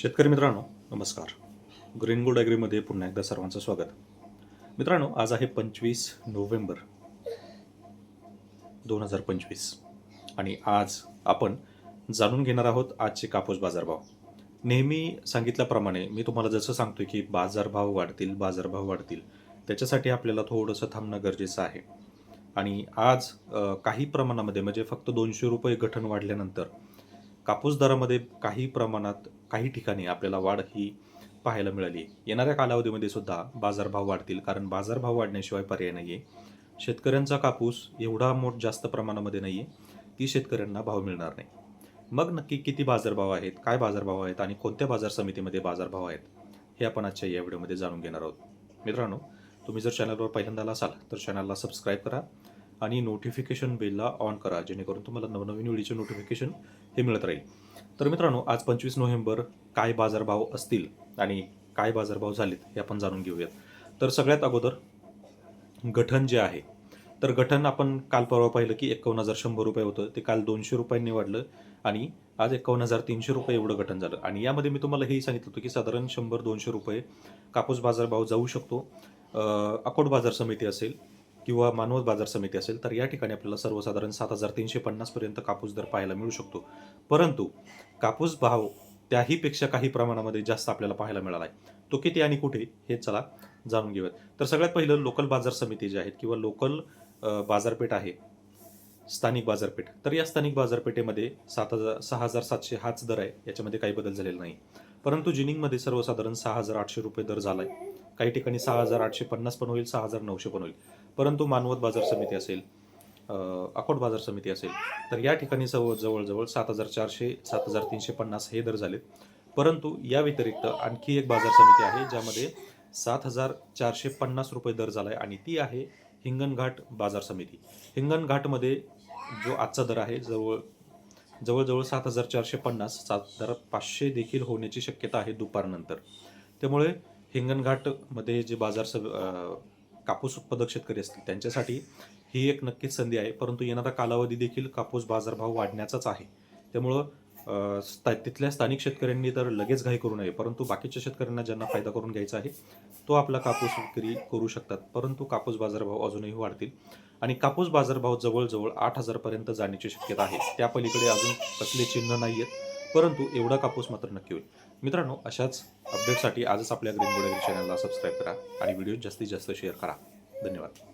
शेतकरी मित्रांनो नमस्कार. ग्रीन गुड ॲग्रीमध्ये पुन्हा एकदा सर्वांचं स्वागत. मित्रांनो आज आहे पंचवीस नोव्हेंबर दोन हजार पंचवीस आणि आज आपण जाणून घेणार आहोत आजचे कापूस बाजारभाव. नेहमी सांगितल्याप्रमाणे मी तुम्हाला जसं सांगतोय की बाजारभाव वाढतील बाजारभाव वाढतील त्याच्यासाठी आपल्याला थोडंसं थांबणं गरजेचं आहे. आणि आज काही प्रमाणामध्ये म्हणजे फक्त दोनशे रुपये गठण वाढल्यानंतर कापूस दरामध्ये काही प्रमाणात काही ठिकाणी आपल्याला वाढ ही पाहायला मिळाली. येणाऱ्या कालावधीमध्ये सुद्धा बाजारभाव वाढतील कारण बाजारभाव वाढण्याशिवाय पर्याय नाही आहे शेतकऱ्यांचा कापूस एवढा मोठ जास्त प्रमाणामध्ये नाही आहे की शेतकऱ्यांना भाव मिळणार नाही. मग नक्की किती बाजारभाव आहेत काय बाजारभाव आहेत आणि कोणत्या बाजार समितीमध्ये बाजारभाव आहेत हे आपण आजच्या या व्हिडिओमध्ये जाणून घेणार आहोत. मित्रांनो तुम्ही जर चॅनलवर पहिल्यांदा असाल तर चॅनलला सबस्क्राईब करा. आणि नोटिफिकेशन बेलला ऑन करा जेणेकरून तुम्हाला नवनवीन व्हिडिओचे नोटिफिकेशन हे मिळत राहील. तर मित्रांनो आज पंचवीस नोव्हेंबर काय बाजारभाव असतील आणि काय बाजारभाव झालेत हे आपण जाणून घेऊयात. तर सगळ्यात अगोदर गठन जे आहे तर गठन आपण काल परवा पाहिलं की एकावन्न हजार शंभर रुपये होतं ते काल दोनशे रुपयांनी वाढलं आणि आज एकावन्न हजार तीनशे रुपये एवढं गठन झालं. आणि यामध्ये मी तुम्हाला हेही सांगितलं होतं की साधारण शंभर दोनशे रुपये कापूस बाजारभाव जाऊ शकतो. अकोट बाजार समिती असेल किंवा मानवत बाजार समिती असेल तर या ठिकाणी आपल्याला सर्वसाधारण सात हजार तीनशे पन्नासपर्यंत कापूस दर पाहायला मिळू शकतो. परंतु कापूस भाव त्याहीपेक्षा काही प्रमाणामध्ये जास्त आपल्याला पाहायला मिळाला आहे. तो किती आणि कुठे हे चला जाणून घेऊयात. तर सगळ्यात पहिलं लोकल बाजार समिती जे आहेत किंवा लोकल बाजारपेठ आहे स्थानिक बाजारपेठ. तर या स्थानिक बाजारपेठेमध्ये सात हजार सहा हजार सातशे हाच दर आहे याच्यामध्ये काही बदल झालेला नाही. परंतु जिनिंगमध्ये सर्वसाधारण सहा हजार आठशे रुपये दर झाला आहे काही ठिकाणी सहा हजार आठशे पन्नास पण होईल सहा हजार नऊशे पण होईल. परंतु मानवत बाजार समिती असेल अकोट बाजार समिती असेल तर या ठिकाणी जवळ जवळजवळ सात हजार चारशे सात हजार तीनशे पन्नास हे दर झालेत. परंतु या व्यतिरिक्त आणखी एक बाजार समिती आहे ज्यामध्ये सात हजार चारशे पन्नास रुपये दर झाला आहे आणि ती आहे हिंगणघाट बाजार समिती. हिंगणघाटमध्ये जो आजचा दर आहे जवळ जवळजवळ सात हजार चारशे पन्नास सात हजार पाचशे देखील होण्याची शक्यता आहे दुपारनंतर. त्यामुळे हिंगणघाटमध्ये जे बाजार सम कापूस उत्पादक शेतकरी असतील त्यांच्यासाठी ही एक नक्कीच संधी आहे. परंतु येणारा कालावधी देखील कापूस बाजारभाव वाढण्याचाच आहे. त्यामुळं तिथल्या स्थानिक शेतकऱ्यांनी तर लगेच घाई करू नये परंतु बाकीच्या शेतकऱ्यांना ज्यांना फायदा करून घ्यायचा आहे तो आपला कापूस विक्री करू शकतात. परंतु कापूस बाजारभाव अजूनही वाढतील. आणि कापूस बाजारभाव जवळजवळ आठ हजारपर्यंत जाण्याची शक्यता आहे. त्या पलीकडे अजून कसले चिन्ह नाही आहेत परंतु एवढा कापूस मात्र नक्की होईल. मित्रांनो अशाच अपडेटसाठी आजच आपल्या ग्रीन गोडेरी चॅनलला सबस्क्राईब करा आणि व्हिडिओ जास्तीत जास्त शेअर करा. धन्यवाद.